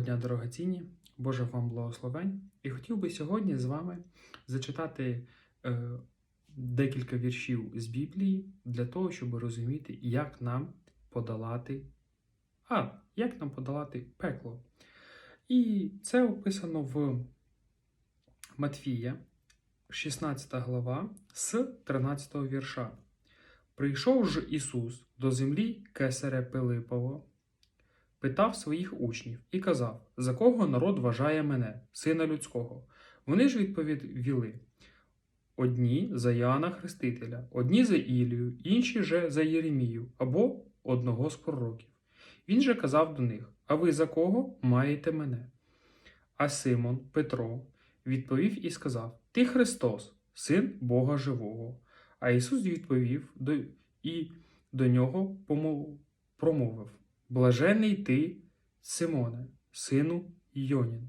Дня, дорогоцінні, Боже вам благословень. І хотів би сьогодні з вами зачитати е, декілька віршів з Біблії для того, щоб розуміти, як нам подолати а, як нам подолати пекло. І це описано в Матфія, 16 глава, з 13 вірша. Прийшов ж Ісус до землі Кесаря Пилипово, питав своїх учнів і казав, за кого народ вважає мене, сина людського. Вони ж відповіли: одні за Іоанна Хрестителя, одні за Ілію, інші же за Єремію або одного з пророків. Він же казав до них: А ви за кого маєте мене? А Симон Петро відповів і сказав: Ти Христос, син Бога Живого. А Ісус відповів до, і до нього промовив: Блажений ти, Симоне, сину Йонін,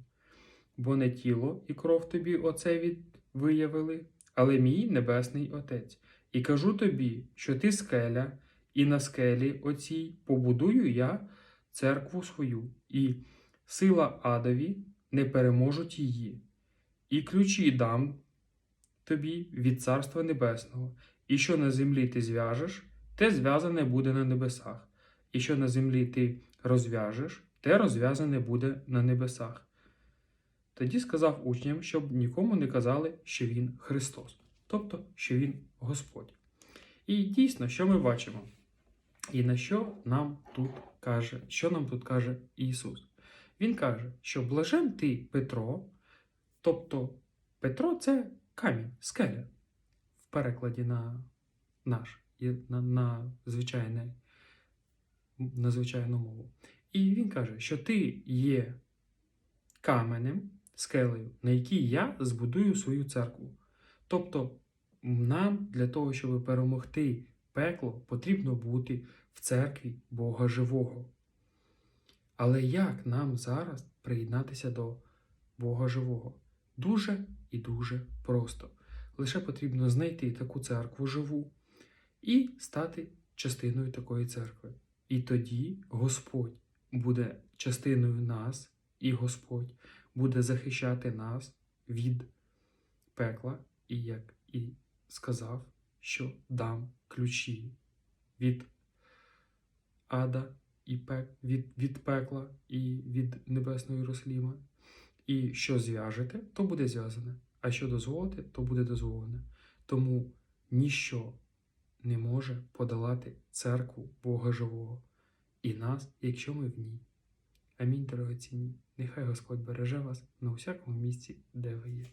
бо не тіло і кров тобі оце виявили, але мій небесний Отець. І кажу тобі, що ти скеля, і на скелі оцій побудую я церкву свою, і сила адові не переможуть її, і ключі дам тобі від Царства Небесного, і що на землі ти зв'яжеш, те зв'язане буде на небесах, і що на землі ти розв'яжеш, те розв'язане буде на небесах. Тоді сказав учням, щоб нікому не казали, що він Христос, тобто, що він Господь. І дійсно, що ми бачимо? І на що нам тут каже, що нам тут каже Ісус? Він каже, що блажен ти Петро, тобто Петро це камінь, скеля в перекладі на наш, на, на, звичайне, на звичайну мову. І він каже, що ти є каменем, скелею, на якій я збудую свою церкву. Тобто, нам для того, щоб перемогти пекло, потрібно бути в церкві Бога Живого. Але як нам зараз приєднатися до Бога Живого? Дуже і дуже просто. Лише потрібно знайти таку церкву живу і стати частиною такої церкви. І тоді Господь буде частиною нас, і Господь буде захищати нас від пекла, і як і сказав, що дам ключі від ада і пек, від, від пекла і від небесного Єрусаліма. І що зв'яжете, то буде зв'язане, а що дозволите, то буде дозволене. Тому ніщо не може подолати церкву Бога Живого і нас, якщо ми в ній. Амінь, дорогоцінні. Нехай Господь береже вас на усякому місці, де ви є.